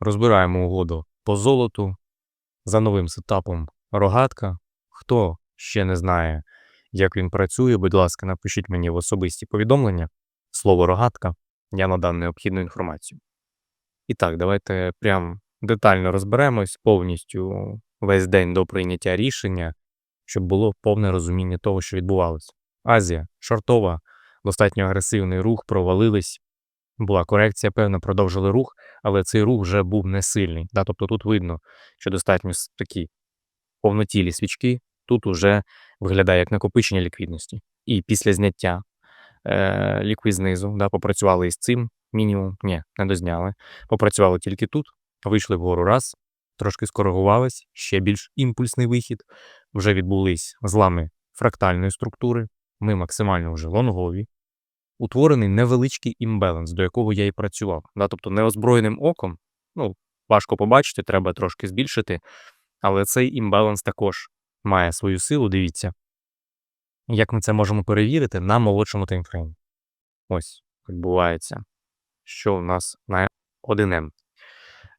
Розбираємо угоду по золоту за новим сетапом рогатка. Хто ще не знає, як він працює, будь ласка, напишіть мені в особисті повідомлення слово рогатка. Я надам необхідну інформацію. І так, давайте прям детально розберемось повністю весь день до прийняття рішення, щоб було повне розуміння того, що відбувалося. Азія, шортова, достатньо агресивний рух, провалились. Була корекція, певно, продовжили рух, але цей рух вже був не сильний. Да? Тобто тут видно, що достатньо такі повнотілі свічки, тут уже виглядає як накопичення ліквідності. І після зняття е, ліквід знизу, да, попрацювали із цим мінімум, ні, не дозняли. Попрацювали тільки тут, вийшли вгору раз, трошки скоригувались, ще більш імпульсний вихід. Вже відбулись злами фрактальної структури. Ми максимально вже лонгові. Утворений невеличкий імбаланс, до якого я і працював. Да? Тобто неозброєним оком, ну, важко побачити, треба трошки збільшити, але цей імбаланс також має свою силу. Дивіться, як ми це можемо перевірити на молодшому таймфреймі. Ось відбувається, що у нас на 1М.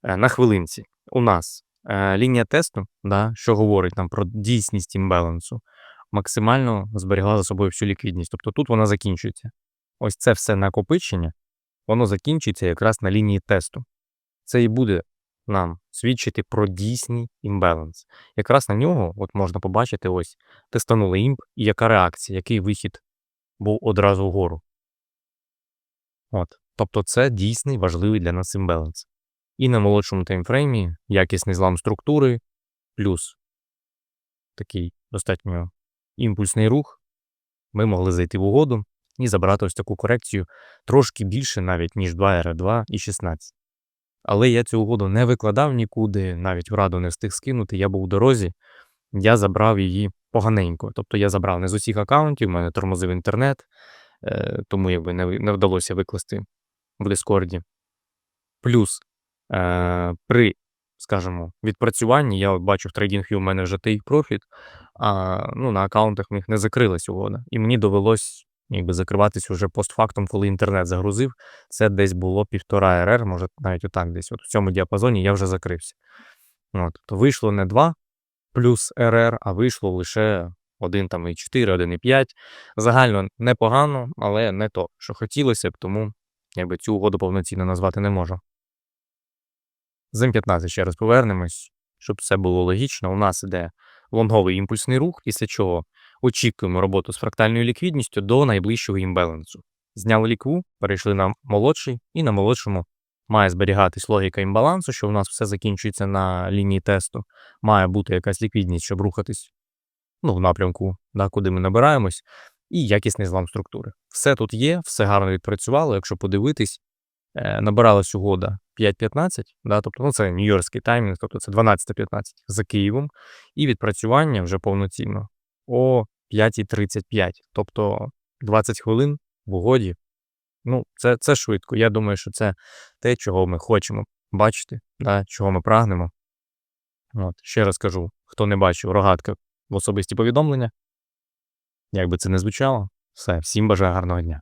Е, На хвилинці у нас е, лінія тесту, да, що говорить нам про дійсність імбалансу, максимально зберігла за собою всю ліквідність. Тобто тут вона закінчується. Ось це все накопичення, воно закінчується якраз на лінії тесту. Це і буде нам свідчити про дійсний імбаланс. Якраз на нього от можна побачити ось тестанули імп і яка реакція, який вихід був одразу вгору. От. Тобто це дійсний важливий для нас імбаланс. І на молодшому таймфреймі якісний злам структури, плюс такий достатньо імпульсний рух, ми могли зайти в угоду і забрати ось таку корекцію трошки більше навіть, ніж 2 R2 і 16. Але я цю угоду не викладав нікуди, навіть в раду не встиг скинути, я був у дорозі, я забрав її поганенько. Тобто я забрав не з усіх аккаунтів, в мене тормозив інтернет, е, тому якби не, вдалося викласти в Дискорді. Плюс е, при, скажімо, відпрацюванні, я бачу в TradingView у мене вже take profit, а ну, на аккаунтах в них не закрилась угода. І мені довелось якби закриватись уже постфактом, коли інтернет загрузив. Це десь було півтора РР, може навіть отак десь. От в цьому діапазоні я вже закрився. От, то вийшло не 2 плюс РР, а вийшло лише 1 там і 4, 1 і 5. Загально непогано, але не то, що хотілося б, тому якби цю угоду повноцінно назвати не можу. З М15 ще раз повернемось, щоб все було логічно. У нас іде лонговий імпульсний рух, після чого очікуємо роботу з фрактальною ліквідністю до найближчого імбалансу. Зняли лікву, перейшли на молодший, і на молодшому має зберігатись логіка імбалансу, що у нас все закінчується на лінії тесту. Має бути якась ліквідність, щоб рухатись ну, в напрямку, да, куди ми набираємось, і якісний злам структури. Все тут є, все гарно відпрацювало. Якщо подивитись, набиралась угода 5.15, да, тобто ну, це нью-йоркський таймінг, тобто це 12.15 за Києвом, і відпрацювання вже повноцінно о 5.35, тобто 20 хвилин в угоді. Ну, це, це швидко. Я думаю, що це те, чого ми хочемо бачити, да, чого ми прагнемо. От, ще раз кажу, хто не бачив, рогатка в особисті повідомлення. Як би це не звучало, все, всім бажаю гарного дня.